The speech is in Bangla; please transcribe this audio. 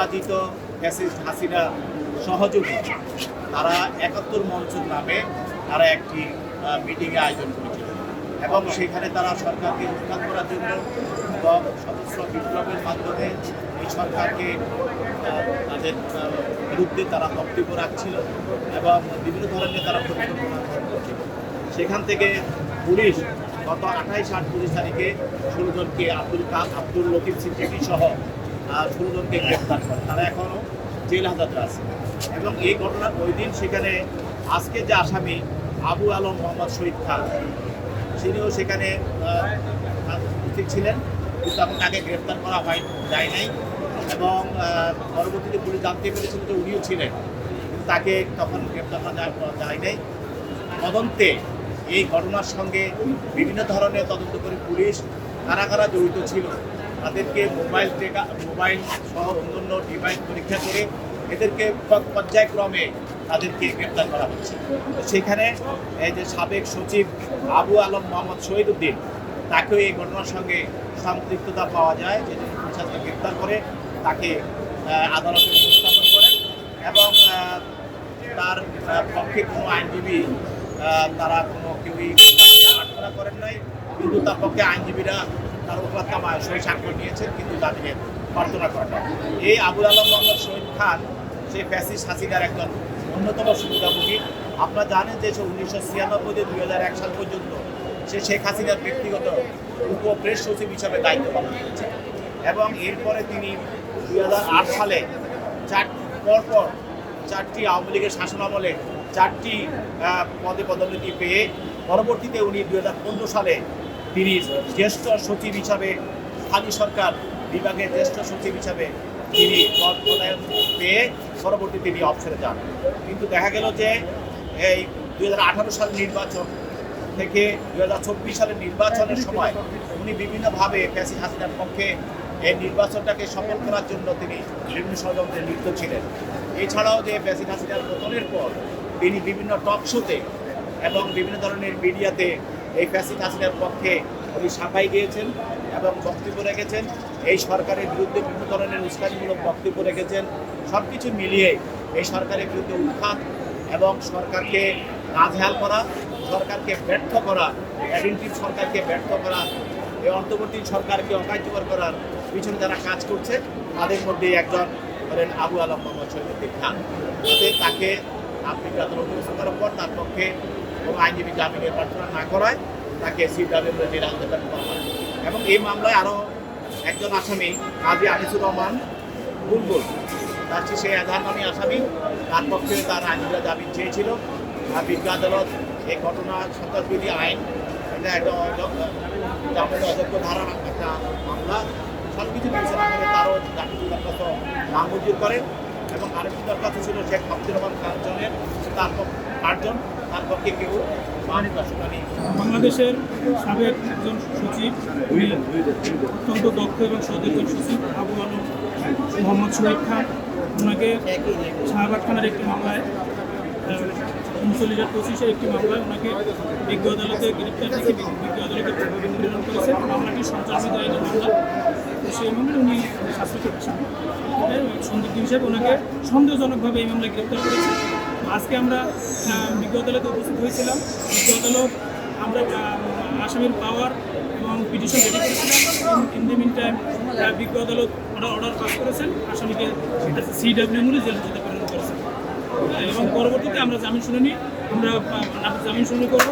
পরাজিত ফ্যাসিস্ট হাসিনা সহযোগী। তারা একাত্তর মঞ্চের নামে তারা একটি মিটিংয়ে আয়োজন করেছিল। এবং সেখানে তারা সরকারকে উত্থান করার জন্য এবং সদস্য বিপ্লবের মাধ্যমে এই সরকারকে তাদের বিরুদ্ধে তারা বক্তব্য রাখছিল এবং বিভিন্ন ধরনের তারা করছিল। সেখান থেকে পুলিশ গত আঠাইশ আট পুলিশ তারিখে ষোলো জনকে আব্দুল কাম আব্দুল লতিফ সিদ্দিকি সহ ষোলো জনকে গ্রেপ্তার করে। তারা এখনও জেল হাজতে আছে। এবং এই ঘটনা ওই দিন সেখানে আজকে যে আসামি আবু আলম মোহাম্মদ শহীদ খান, তিনিও সেখানে উপস্থিত ছিলেন। কিন্তু তখন তাকে গ্রেপ্তার করা হয়, যায় নাই। এবং পরবর্তীতে পুলিশ জানতে পেরেছিল যে উনিও ছিলেন। কিন্তু তাকে তখন গ্রেপ্তার করা যায়- করা যায় নাই। তদন্তে এই ঘটনার সঙ্গে বিভিন্ন ধরনের তদন্ত করে পুলিশ কারা কারা জড়িত ছিল। তাদেরকে মোবাইল টেকা মোবাইল সহ অন্যান্য ডিভাইস পরীক্ষা করে এদেরকে পর্যায়ক্রমে তাদেরকে গ্রেপ্তার করা হচ্ছে। সেখানে এই যে সাবেক সচিব আবু আলম মোহাম্মদ শহীদুদ্দিন, তাকেও এই ঘটনার সঙ্গে সম্পৃক্ততা পাওয়া যায়, যে পুলিশ আজকে গ্রেপ্তার করে তাকে আদালতে উপস্থাপন করেন এবং তার পক্ষে কোনো আইনজীবী তারা কোনো কেউই প্রার্থনা করেন নাই। কিন্তু তার পক্ষে আইনজীবীরা তার ওকলাত্তামায় সই নিয়েছেন কিন্তু তাদের প্রার্থনা করেন। এই আবুল আলম মোহাম্মদ শহীদ খান সেই ফ্যাসিস্ট হাসিনার একজন অন্যতম সুবিধাভোগী আপনারা জানেন যে সে উনিশশো ছিয়ানব্বই থেকে দুই হাজার এক সাল পর্যন্ত সে শেখ হাসিনার ব্যক্তিগত উপ প্রেস সচিব হিসাবে দায়িত্ব পালন করেছে এবং এরপরে তিনি দুই হাজার আট সালে চার পরপর চারটি আওয়ামী লীগের শাসনামলে চারটি আহ, পদে পদোন্নতি পেয়ে পরবর্তীতে উনি দুই হাজার পনেরো সালে তিনি জ্যেষ্ঠ সচিব হিসাবে স্থানীয় সরকার বিভাগের জ্যেষ্ঠ সচিব হিসাবে তিনি পদ পদায়ন পেয়ে পরবর্তী তিনি অবসরে যান। কিন্তু দেখা গেল যে এই দুই সালের নির্বাচন থেকে দুই সালের নির্বাচনের সময় উনি বিভিন্নভাবে ফ্যাসি হাসিনার পক্ষে এই নির্বাচনটাকে সফল করার জন্য তিনি বিভিন্ন ষড়যন্ত্রে লিপ্ত ছিলেন। এছাড়াও যে ফ্যাসি হাসিনার পতনের পর তিনি বিভিন্ন টক শোতে এবং বিভিন্ন ধরনের মিডিয়াতে এই ফ্যাসি হাসিনার পক্ষে উনি সাফাই গিয়েছেন এবং বক্তব্য রেখেছেন। এই সরকারের বিরুদ্ধে বিভিন্ন ধরনের উস্কানিমূলক বক্তব্য রেখেছেন। সব কিছু মিলিয়ে এই সরকারের বিরুদ্ধে উৎখাত এবং সরকারকে নাজেহাল করা, সরকারকে ব্যর্থ করা, অ্যাডেন্টিভ সরকারকে ব্যর্থ করা, এই অন্তর্বর্তী সরকারকে অকার্যকর করার পিছনে যারা কাজ করছে, তাদের মধ্যে একজন হলেন আবু আলম মোহাম্মদ শহীদুদ্দিন খান। তাকে আপনি আদালত উপস্থিত করার পর তার পক্ষে কোনো আইনজীবী জামিনের প্রার্থনা না করায় তাকে সিডাব্লিউ জেল আন্দোলন করা হয়। এবং এই মামলায় আরও একজন আসামি কাজী আনিসুর রহমান বুলবুল তার চেয়ে সেই নামী আসামি তার পক্ষে তার আইনজীবীরা জামিন চেয়েছিল। আর বিজ্ঞ আদালত এই ঘটনা সন্ত্রাসবিধি আইন এটা একটা অযোগ্য ধারা, একটা মামলা। সব কিছু বিবেচনা করে তারও জামিন দরখাস্ত নামঞ্জুর করেন এবং আরেকটি দরখাস্ত ছিল শেখ আব্দুর রহমান খানজনের তার আটজন তার পক্ষে কেউ বাংলাদেশের সাবেক একজন সচিব অত্যন্ত দক্ষ এবং একজন সচিব, আবু আলম মোহাম্মদ শহীদ খান। ওনাকে শাহবাগ থানার একটি মামলায় উনচল্লিশ হাজার পঁচিশের একটি মামলায় ওনাকে বিজ্ঞ আদালতে গ্রেপ্তার থেকে বিজ্ঞ আদালতে প্রেরণ করেছে। মামলাটি সঞ্চালিত আইনের মামলা। সেই মামলায় উনি শাস্তি আসামি সন্দিগ্ধ হিসেবে ওনাকে সন্দেহজনকভাবে এই মামলায় গ্রেপ্তার করেছে আজকে আমরা বিজ্ঞ আদালতে উপস্থিত হয়েছিলাম। বিজ্ঞ আদালত, আমরা আসামির পাওয়ার এবং পিটিশন রেডি করেছিলাম। ইন দি মিন টাইম বিজ্ঞ আদালত অর্ডার অর্ডার পাস করেছেন। আসামিকে সিডাব্লিউ মূলে জেল হাজতে প্রেরণ করেছেন। এবং পরবর্তীতে আমরা জামিন শুনানি, আমরা জামিন শুনানি করব।